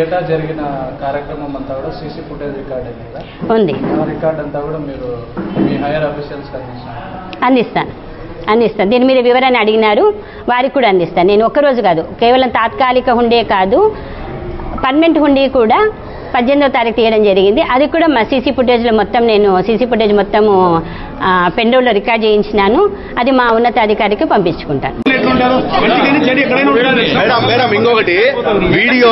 ఏటా జరిగిన కార్యక్రమం అంతా కూడా సీసీ ఫుటేజ్ రికార్డ్ అయింది ఉంది. రికార్డ్ అంతా కూడా మీరు మీ హైయర్ అందించారు అందిస్తాను. అందిస్తాను. దీని మీద వివరణ అడిగినారు. వారికి కూడా అందిస్తాను. నేను ఒక్కరోజు కాదు. కేవలం తాత్కాలిక హుండే కాదు పర్మనెంట్ హుండీ కూడా పద్దెనిమిదవ తారీఖు తీయడం జరిగింది. అది కూడా మా సీసీ ఫుటేజ్లో మొత్తం నేను సీసీ ఫుటేజ్ మొత్తము పెండ్రోలో రికార్డ్ చేయించినాను. అది మా ఉన్నతాధికారికి పంపించుకుంటాను. మేడం ఇంకొకటి. వీడియో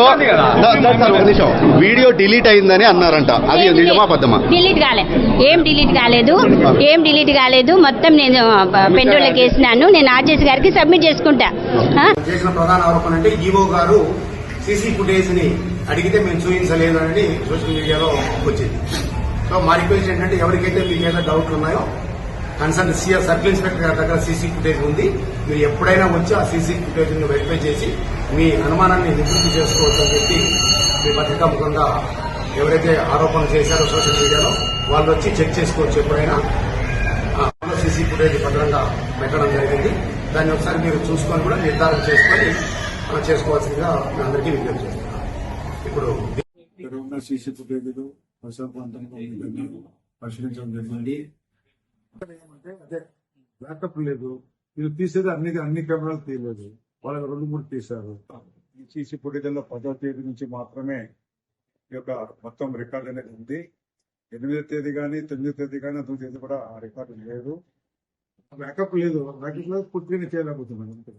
వీడియో డిలీట్ అయిందని అన్నారంట. అది నిజమా డిలీట్ కాలేదు ఏం డిలీట్ కాలేదు. ఏం డిలీట్ కాలేదు. మొత్తం నేను పెండ్రోలోకి వేసినాను. నేను ఆర్జేసీ గారికి సబ్మిట్ చేసుకుంటా. ఆ? చేసిన ప్రధాన ఆరోపణ అంటే ఈవో గారు సీసీ ఫుటేజ్ని అడిగితే మేము చూపించలేదు అని సోషల్ మీడియాలో వచ్చింది. సో మా రిక్వెస్ట్ ఏంటంటే ఎవరికైతే మీకు ఏదైనా డౌట్లు ఉన్నాయో కన్సర్న్ సీఆర్ సర్కిల్ ఇన్స్పెక్టర్ గారి దగ్గర సీసీ ఫుటేజ్ ఉంది. మీరు ఎప్పుడైనా వచ్చి ఆ సీసీ ఫుటేజ్ని వెరిఫై చేసి మీ అనుమానాన్ని నివృత్తి చేసుకోవచ్చు అని చెప్పి మీ పత్రికాముఖంగా ఎవరైతే ఆరోపణలు చేశారో సోషల్ మీడియాలో వాళ్ళు వచ్చి చెక్ చేసుకోవచ్చు ఎప్పుడైనా. సీసీ ఫుటేజ్ భద్రంగా పెట్టడం జరిగింది. దాన్ని ఒకసారి మీరు చూసుకొని కూడా నిర్ధారణ చేసుకొని చేసుకోవాల్సిందిగా మీ అందరికీ విజ్ఞప్తి చేస్తున్నాను. ఇప్పుడు సీసీ ఫుటేజ్ పరిశీలించడం జరిగింది ఏమంటే అదే బ్యాకప్ లేదు. మీరు తీసేది అన్ని అన్ని కెమెరాలు తీయలేదు. వాళ్ళకి రెండు మూడు తీశారు. ఈ సీసీ ఫుటేజ్లో పదో తేదీ నుంచి మాత్రమే ఈ యొక్క మొత్తం రికార్డ్ అనేది ఉంది. ఎనిమిదో తేదీ కానీ తొమ్మిదో తేదీ కానీ అతని తేదీ కూడా ఆ రికార్డు లేదు. బ్యాకప్ లేదు. బ్యాకప్ లేదు పూర్తిగా చేయలేకపోతున్నాను అంతే